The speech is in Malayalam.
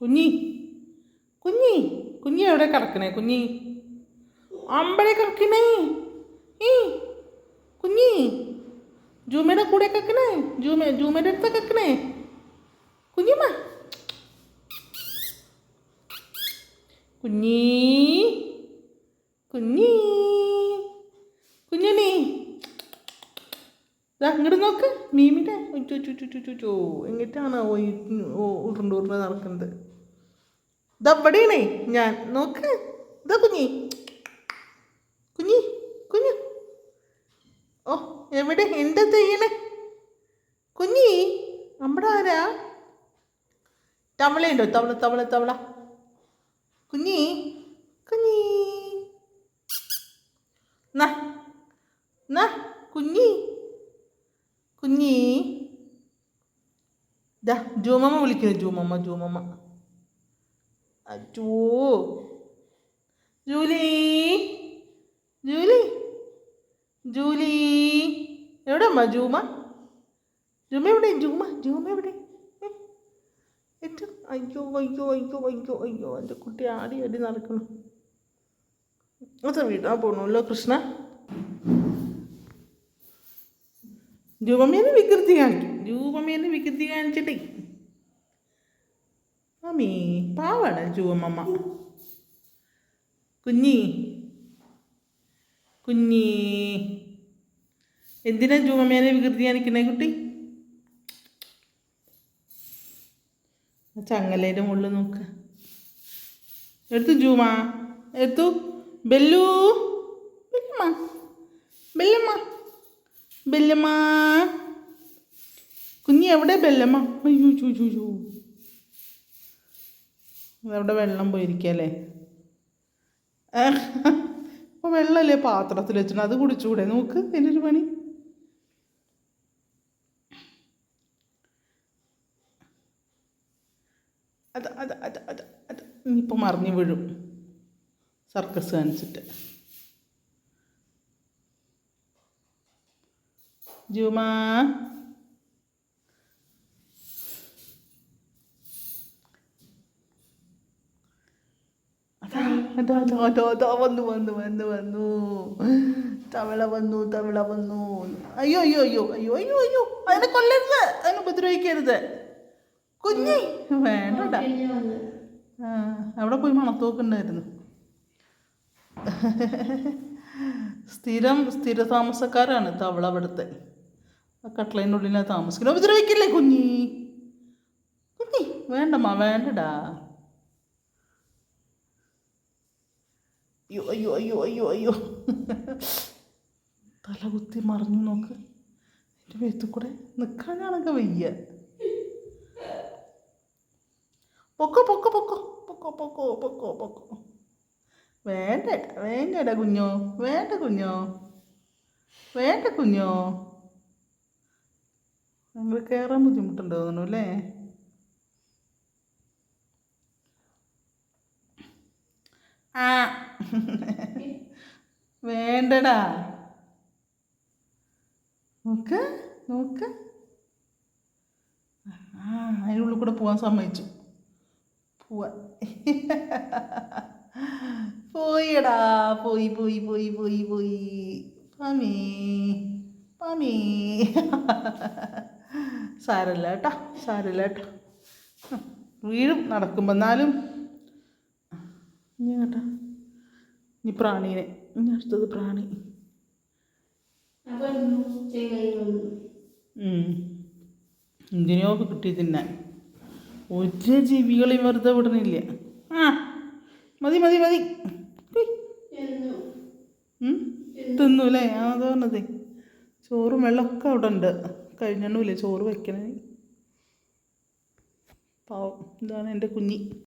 കുഞ്ഞി. കുഞ്ഞി കുഞ്ഞി എവിടെ കിടക്കണേ കുഞ്ഞി? അമ്പടെ കിടക്കണേ. ഈ കുഞ്ഞി. ജൂമയുടെ കൂടെ കിടക്കണേ. ജൂമ ജൂമയുടെ അടുത്ത് കിടക്കണേ. കുഞ്ഞിമ്മ. കുഞ്ഞീ. കുഞ്ഞീ കുഞ്ഞുണ്ണി ദാ ഇങ്ങോട്ട് നോക്ക്. മീമിന്റെ ചോ എങ്ങിട്ടാണ് ഉരുണ്ട് ഉരുണ്ട് നടക്കുന്നത് ഇതവിടെയാണേ ഞാൻ നോക്ക്. ഇതാ കുഞ്ഞി. കുഞ്ഞി കുഞ്ഞു. ഓ എവിടെ? എന്താ ചെയ്യണേ കുഞ്ഞി നമ്മുടെ ആരാ? തവളയുണ്ടോ തവള തവള തവള. കുഞ്ഞി കുഞ്ഞി. നാ നാ കുഞ്ഞി. കുഞ്ഞി. ദാ ജൂമമ്മ വിളിക്കുന്നു ജൂമമ്മ ജൂമമ്മ. അച്ചൂ ജൂലി. ജൂലി. ജൂലി. എവിടെ അമ്മ ജൂമ? ജൂമ എവിടെ? ജൂമ ജൂമ എവിടെ? ഏറ്റവും അയ്യോ അയ്യോ അയ്യോ അയ്യോ അയ്യോ എന്റെ കുട്ടി ആടി ആടി നടക്കണം അത് വീട്ടാ പോണല്ലോ കൃഷ്ണ. രൂപമേനെ വികൃതി കാണിക്കും. രൂപമേനെ വികൃതി കാണിച്ചിട്ടേ. മമ്മി പാവാണ് ജൂവമ്മ കുഞ്ഞി കുഞ്ഞി. എന്തിനാ ജൂവമ്മേനെ വികൃതി കാണിക്കണേ കുട്ടി? ചങ്ങലേന്റെ മുകളിൽ നോക്ക്. എടുത്തു ജൂമ. എടുത്തു. ബെല്ലു. ബെല്ലമ്മ. ബെല്ലമ്മ. ബെല്ലമ്മ. കുഞ്ഞി എവിടെ ബെല്ലമ്മ? അയ്യോ ചൂ ചൂ ചൂ. അവിടെ വെള്ളം പോയിരിക്കല്ലേ? അപ്പോൾ വെള്ളമല്ലേ പാത്രത്തിൽ വെച്ചിട്ട്? അത് കുടിച്ചുകൂടെ നോക്ക് എന്റെ ഒരു പണി. അത് അത് അത് അത് അത് ഇനിയിപ്പോൾ മറിഞ്ഞു വീഴും. സർക്കസ് കാണിച്ചിട്ട്. ജുമാ. അതോ അതോ അതോ അതാ വന്നു വന്നു വന്നു വന്നു. തവള വന്നു തവള വന്നു. അയ്യോ അയ്യോ അയ്യോ അയ്യോ അയ്യോ അയ്യോ. അതിനെ കൊല്ലരുത്. അതിനെ ഉപദ്രവിക്കരുത്. കുഞ്ഞി. വേണ്ടടാ. ആ അവിടെ പോയി മണത്തോക്കുണ്ടായിരുന്നു സ്ഥിരം സ്ഥിര താമസക്കാരാണ് തവള അവിടുത്തെ. താമസിക്കണം താമസിക്കുന്നത് ഉപദ്രവിക്കില്ലേ കുഞ്ഞി? കുഞ്ഞി വേണ്ടമ്മ വേണ്ടടാ. അയ്യോ അയ്യോ അയ്യോ അയ്യോ അയ്യോ. തല കുത്തി മറിഞ്ഞു നോക്ക്. എന്റെ വേത്തു കൂടെ നിൽക്കാനാണൊക്കെ വയ്യ. പൊക്കോ പൊക്കോ പൊക്കോ പൊക്കോ പൊക്കോ പൊക്കോ പൊക്കോ. വേണ്ട വേണ്ടടാ കുഞ്ഞോ വേണ്ട കുഞ്ഞോ വേണ്ട കുഞ്ഞോ. നിങ്ങൾ കയറാൻ ബുദ്ധിമുട്ടുണ്ടാവുന്നു അല്ലേ? ആ. വേണ്ടടാ. നോക്ക് നോക്ക്. ആ അതിനുള്ളിൽ കൂടെ പോവാൻ സമ്മതിച്ചു. പോവാൻ പോയിടാ പോയി പോയി പോയി പോയി പോയി. പമീ പമീ. സാരല്ല കേട്ടോ സാരല്ല കേട്ടോ. വീഴും നടക്കുമ്പോൾ എന്നാലും ഇനി കേട്ടോ ഇനി പ്രാണീനെ ഇനി അടുത്തത് പ്രാണി. എന്തിനോ കിട്ടി തിന്നാൻ? ഒരു ജീവികളെയും വെറുതെ വിടണില്ല ആ മതി മതി മതി? തിന്നു അല്ലേ അതാ പറഞ്ഞത്. ചോറും വെള്ളമൊക്കെ അവിടെ ഉണ്ട് കഴിഞ്ഞില്ലേ ചോറ് വെക്കണേ. പാവം. ഇതാണ് എന്റെ കുഞ്ഞി.